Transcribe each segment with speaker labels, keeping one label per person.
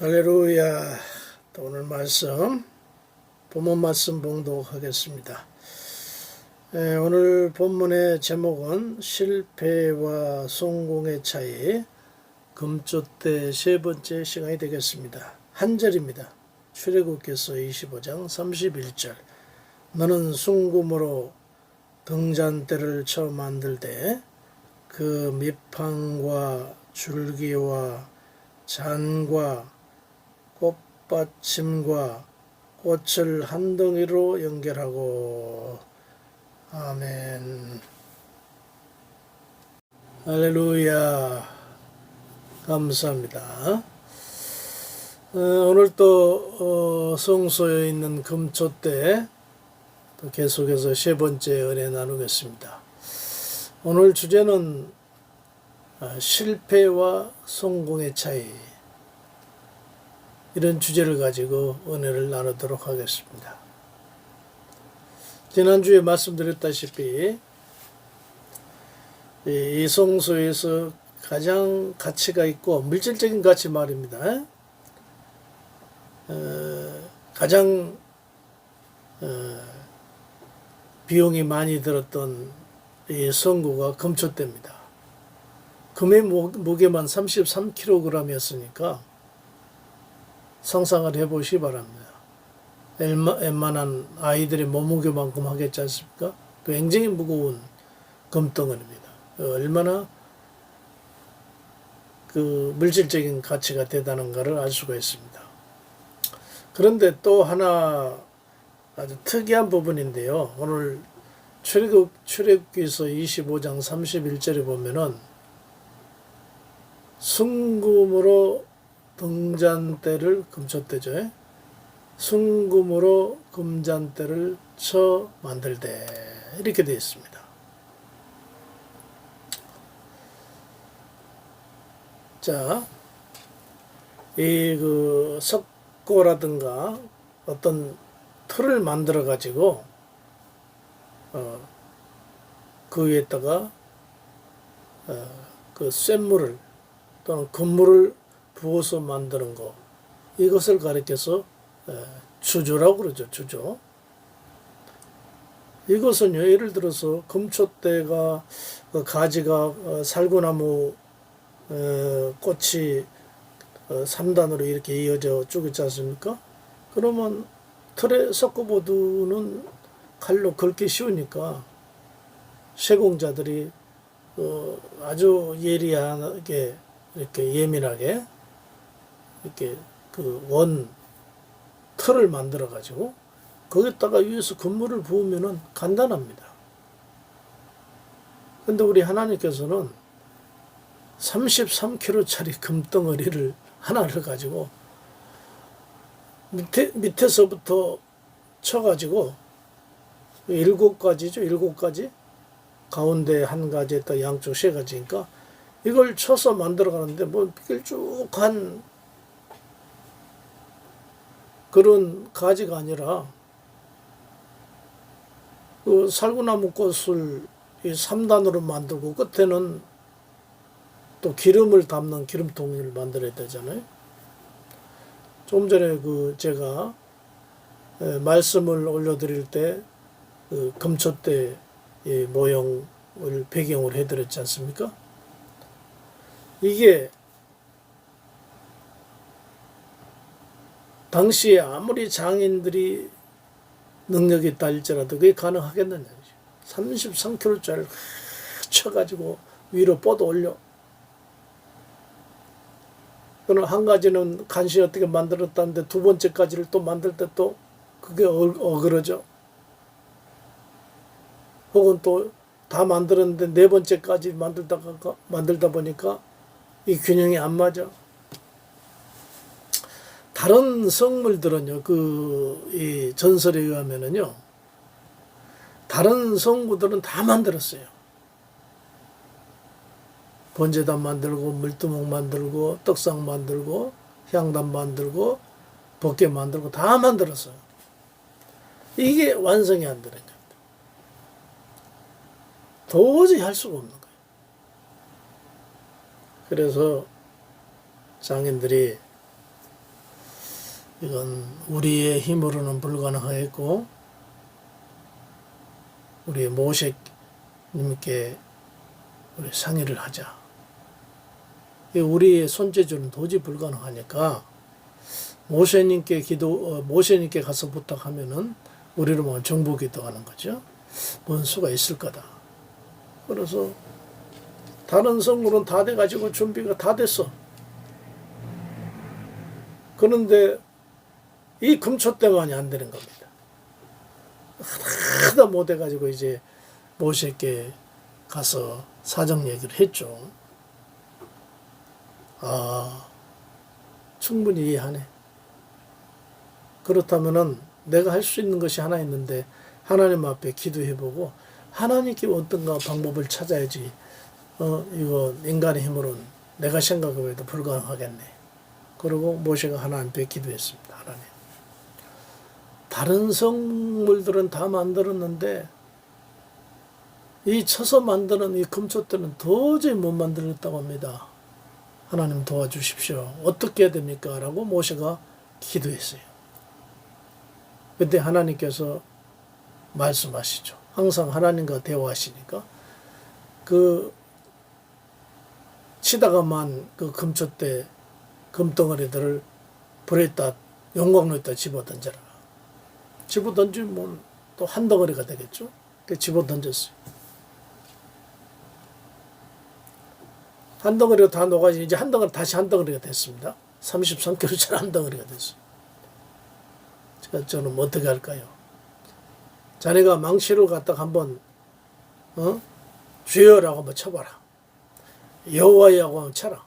Speaker 1: 할렐루야. 또 오늘 말씀, 본문 말씀 봉독하겠습니다. 예, 오늘 본문의 제목은 실패와 성공의 차이, 금조 때세 번째 시간이 되겠습니다. 한 절입니다. 출애굽기서 25장 31절. 너는 순금으로 등잔대를 쳐 만들 때 그 밑판과 줄기와 잔과 꽃받침과 꽃을 한 덩이로 연결하고. 아멘. 할렐루야. 감사합니다. 어, 오늘 또 어, 성소에 있는 금초대 또 계속해서 세 번째 은혜 나누겠습니다. 오늘 주제는 아, 실패와 성공의 차이 이런 주제를 가지고 은혜를 나누도록 하겠습니다. 지난주에 말씀드렸다시피 이 성소에서 가장 가치가 있고 물질적인 가치 말입니다. 어, 가장 어, 비용이 많이 들었던 이 성구가 금초대입니다. 금의 무게만 33kg이었으니까 상상을 해보시 기 바랍니다. 웬만한 아이들의 몸무게만큼 하겠지 않습니까? 굉장히 무거운 금덩어리입니다. 얼마나 그 물질적인 가치가 대단한가를 알 수가 있습니다. 그런데 또 하나 아주 특이한 부분인데요. 오늘 출애굽 출애굽기서 25장 31절에 보면은 순금으로 등잔대를 금초대죠. 순금으로 금잔대를 쳐 만들되 이렇게 되어 있습니다. 자, 이 그 석고라든가 어떤 틀을 만들어 가지고 어, 그 위에다가 어, 그 쇳물을 또는 금물을 부어서 만드는 거 이것을 가리켜서 주조라고 그러죠 주조 이것은요 예를 들어서 금초대가 그 가지가 어, 살구나무 꽃이 3단으로 어, 이렇게 이어져 쭉 있지 않습니까? 그러면 틀에 섞어보두는 칼로 긁기 쉬우니까 세공자들이 어, 아주 예리하게 이렇게 예민하게 이렇게 그 원 틀을 만들어 가지고 거기다가 위에서 건물을 부으면은 간단합니다. 근데 우리 하나님께서는 33kg짜리 금덩어리를 하나를 가지고 밑에, 밑에서부터 쳐가지고 일곱 가지죠. 일곱 가지. 가운데 한 가지에다 양쪽 세 가지니까 이걸 쳐서 만들어 가는데 뭐 길쭉한 그런 가지가 아니라 그 살구나무 꽃을 이 3단으로 만들고 끝에는 또 기름을 담는 기름통을 만들어야 되잖아요. 좀 전에 그 제가 말씀을 올려드릴 때 그 금초대 모형을 배경으로 해드렸지 않습니까? 이게 당시에 아무리 장인들이 능력이 있다 할지라도 그게 가능하겠느냐. 33kg짜리를 쳐가지고 위로 뻗어 올려. 그는 한 가지는 간신히 어떻게 만들었다는데 두 번째까지를 또 만들 때 또 그게 어, 어그러져. 혹은 또 다 만들었는데 네 번째까지 만들다가 만들다 보니까 이 균형이 안 맞아. 다른 성물들은요, 그, 이 전설에 의하면은요, 다른 성구들은 다 만들었어요. 번제단 만들고, 물두멍 만들고, 떡상 만들고, 향단 만들고, 벗개 만들고, 다 만들었어요. 이게 완성이 안 되는 겁니다. 도저히 할 수가 없는 거예요. 그래서 장인들이 이건 우리의 힘으로는 불가능하겠고 우리 모색님께 우리 상의를 하자. 이 우리의 손재주는 도저히 불가능하니까 모세님께 기도 어, 모세님께 가서 부탁하면은 우리를 뭐 정보 기도하는 거죠. 뭔 수가 있을 거다. 그래서 다른 성물은 다 돼가지고 준비가 다 됐어. 그런데 이 금초 때만이 안 되는 겁니다. 하다 못해가지고 이제 모세께 가서 사정 얘기를 했죠. 아, 충분히 이해하네. 그렇다면은 내가 할 수 있는 것이 하나 있는데 하나님 앞에 기도해보고 하나님께 어떤가 방법을 찾아야지. 어, 이거 인간의 힘으로는 내가 생각해도 불가능하겠네. 그리고 모세가 하나님께 기도했습니다. 하나님. 다른 성물들은 다 만들었는데 이 쳐서 만드는 이 금초대는 도저히 못 만들었다고 합니다. 하나님 도와주십시오. 어떻게 해야 됩니까? 라고 모세가 기도했어요. 그때 하나님께서 말씀하시죠. 항상 하나님과 대화하시니까 그 치다가만 그 금초대 금덩어리들을 불에다 용광로에다 집어 던져라. 집어 던지면 또 한 덩어리가 되겠죠. 그 집어 던졌어요. 한 덩어리가 다 녹아지 이제 한 덩어리 다시 한 덩어리가 됐습니다. 33kg짜리 한 덩어리가 됐어요. 제가 저는 뭐 어떻게 할까요? 자네가 망치를 갖다가 한번 어? 주여라고 한번 쳐봐라. 여호와야고 한번 쳐라.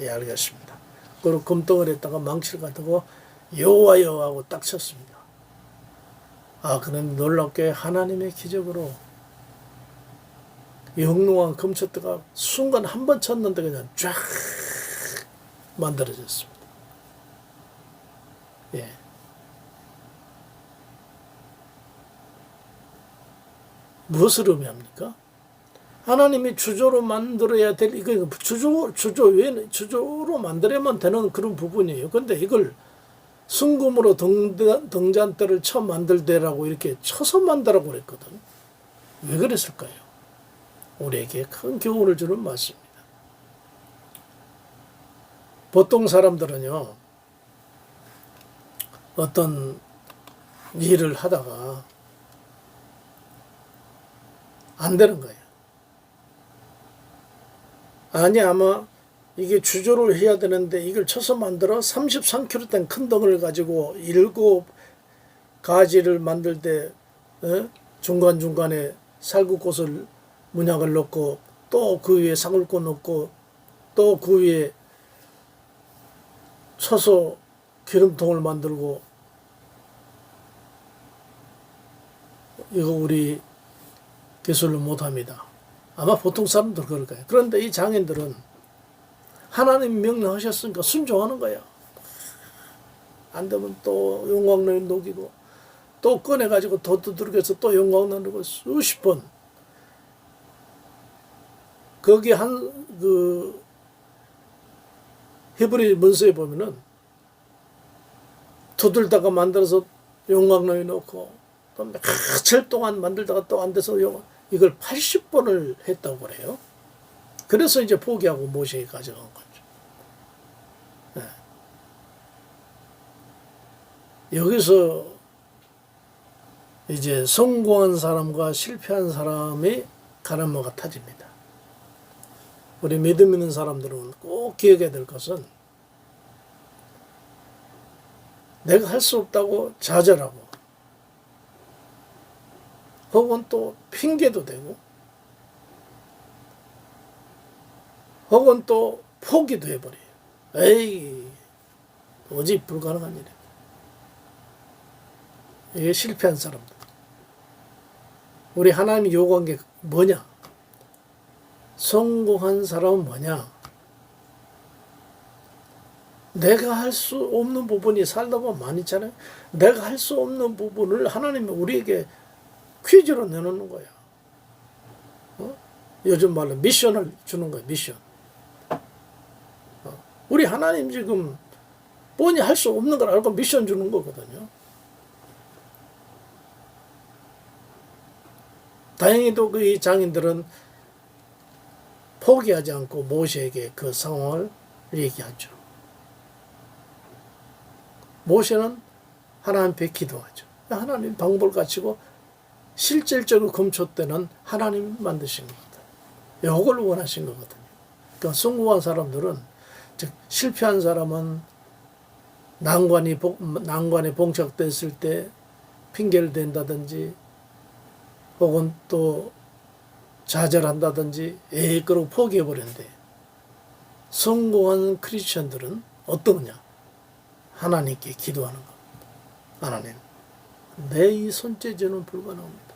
Speaker 1: 예, 알겠습니다. 그리고 금덩어리에다가 망치를 갖다가 여호와여 하고 딱 쳤습니다. 아, 그런 놀랍게 하나님의 기적으로 영롱한 금초대가 순간 한 번 쳤는데 그냥 쫙 만들어졌습니다. 예. 무엇을 의미합니까? 하나님이 주조로 만들어야 될 이거 주조 주조 왜 주조로 만들어야만 되는 그런 부분이에요. 근데 이걸 순금으로 등잔, 등잔대를 처음 만들되라고 이렇게 쳐서 만들라고 그랬거든. 왜 그랬을까요? 우리에게 큰 교훈을 주는 말씀입니다. 보통 사람들은요, 어떤 일을 하다가 안 되는 거예요. 아니, 아마 이게 주조를 해야 되는데 이걸 쳐서 만들어 33kg 된 큰 덩을 가지고 일곱 가지를 만들 때 어? 중간중간에 살구꽃을 문약을 넣고 또 그 위에 상울꽃 넣고 또 그 위에 쳐서 기름통을 만들고 이거 우리 기술로 못합니다. 아마 보통 사람들 그럴 거예요. 그런데 이 장인들은 하나님 명령하셨으니까 순종하는 거야. 안 되면 또 용광로에 녹이고 또 꺼내가지고 더 두들겨서 또 용광로 넣고 수십 번 거기 한 그 히브리 문서에 보면은 두들다가 만들어서 용광로에 넣고 또 며칠 동안 만들다가 또 안 돼서 용, 이걸 80번을 했다고 그래요. 그래서 이제 포기하고 모세에 가져간. 네. 여기서 이제 성공한 사람과 실패한 사람이 가람모가 타집니다. 우리 믿음 있는 사람들은 꼭 기억해야 될 것은 내가 할 수 없다고 좌절하고 혹은 또 핑계도 되고 혹은 또 포기도 해버려요. 에이, 오직 불가능한 일이야. 이게 실패한 사람들. 우리 하나님이 요구한 게 뭐냐? 성공한 사람은 뭐냐? 내가 할 수 없는 부분이 살다 보면 많이 있잖아요. 내가 할 수 없는 부분을 하나님이 우리에게 퀴즈로 내놓는 거야. 어? 요즘 말로 미션을 주는 거야, 미션. 우리 하나님 지금 뻔히 할 수 없는 걸 알고 미션 주는 거거든요. 다행히도 그 이 장인들은 포기하지 않고 모세에게 그 상황을 얘기하죠. 모세는 하나님 앞에 기도하죠. 하나님 방법을 갖추고 실질적으로 금초 때는 하나님 만드신 겁니다. 이걸 원하신 거거든요. 그러니까 성공한 사람들은 즉 실패한 사람은 난관이 봉- 난관에 봉착됐을 때 핑계를 댄다든지 혹은 또 좌절한다든지 에이 그러고 포기해 버렸는데 성공한 크리스천들은 어떠냐 하나님께 기도하는 겁니다. 하나님 내 이 손재주는 불가능합니다.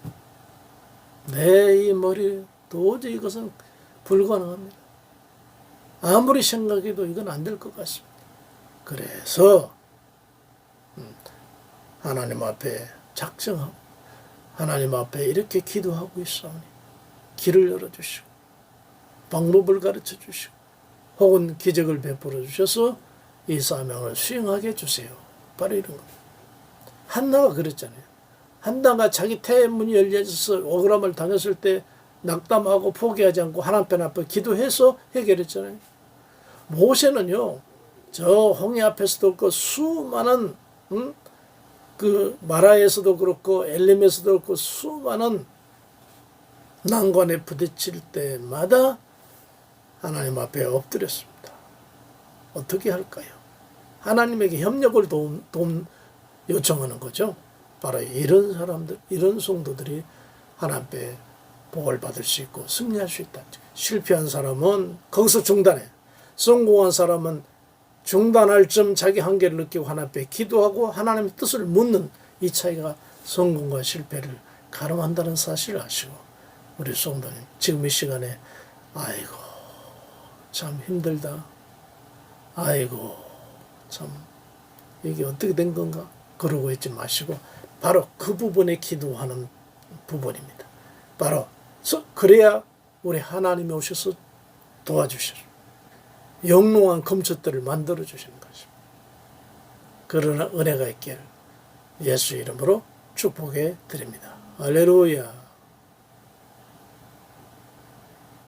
Speaker 1: 내 이 머리 도저히 이것은 불가능합니다. 아무리 생각해도 이건 안 될 것 같습니다. 그래서 음, 하나님 앞에 작정하고 하나님 앞에 이렇게 기도하고 있사오니 길을 열어주시고 방법을 가르쳐 주시고 혹은 기적을 베풀어 주셔서 이 사명을 수행하게 해주세요. 바로 이런 겁니다. 한나가 그랬잖아요. 한나가 자기 태의 문이 열려져서 억울함을 당했을 때 낙담하고 포기하지 않고 하나님 앞에 기도해서 해결했잖아요. 모세는요, 저 홍해 앞에서도 그 수많은 음? 그 마라에서도 그렇고 엘림에서도 그렇고 수많은 난관에 부딪힐 때마다 하나님 앞에 엎드렸습니다. 어떻게 할까요? 하나님에게 협력을 도움, 도움 요청하는 거죠. 바로 이런 사람들, 이런 성도들이 하나님 앞에 복을 받을 수 있고 승리할 수 있다. 실패한 사람은 거기서 중단해. 성공한 사람은 중단할 점 자기 한계를 느끼고 하나님 앞에 기도하고 하나님의 뜻을 묻는 이 차이가 성공과 실패를 가름한다는 사실을 아시고 우리 성도님 지금 이 시간에 아이고 참 힘들다. 아이고 참 이게 어떻게 된 건가 그러고 있지 마시고 바로 그 부분에 기도하는 부분입니다. 바로 서- 그래야 우리 하나님이 오셔서 도와주셔. 영롱한 금초들을 만들어 주시는 것입니다. 그러나 은혜가 있기를 예수 이름으로 축복해 드립니다. 할렐루야.